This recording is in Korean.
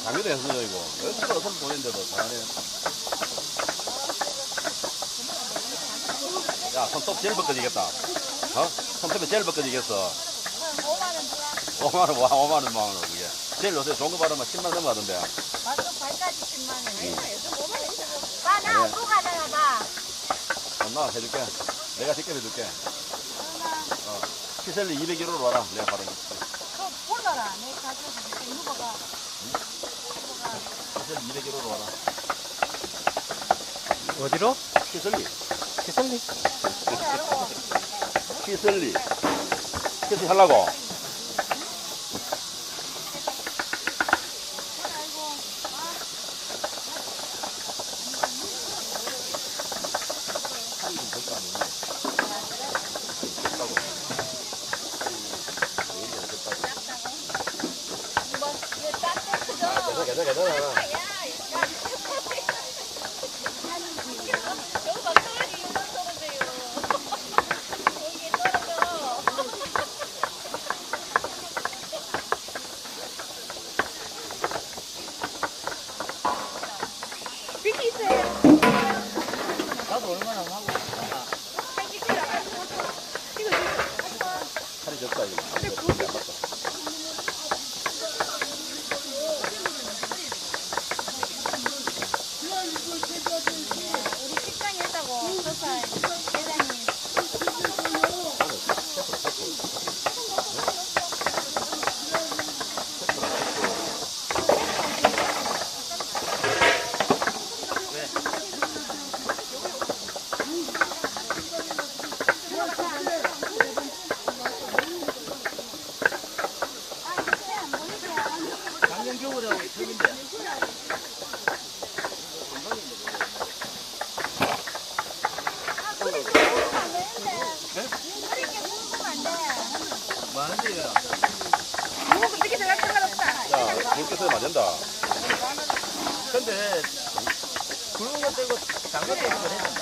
장비도 했어요, 이거. 얼마나 손 보냈는데도 잘하네. 야, 손톱 제일 벗겨지겠다. 어? 손톱이 제일 벗겨지겠어. 5만원, 와, 5만원, 5만원, 그게. 제일 요새 좋은 거 받으면 10만원 넘어가던데. 맞아, 발까지 10만 원. 봐, 나 업고 가잖아, 봐. 엄마 해줄게. 내가 직접 해줄게. 어. 피셀리 200kg로 와라. 내가 해줄게. 그거 보너라. 내 가져가. 누가 가. 피셀리 200kg로 와라. 어디로? 피셀리. 기설리. 피셀리. 피셀리 하려고. 괜찮아, 괜찮아, 괜찮아. 나도 얼마나 하고. 살이 적다, 이거. 우리 식당에 회 많은데요. 야, 굵게 쓰면 안 된다. 근데 굵은 거 떼고 장갑 떼고 그래야 된다.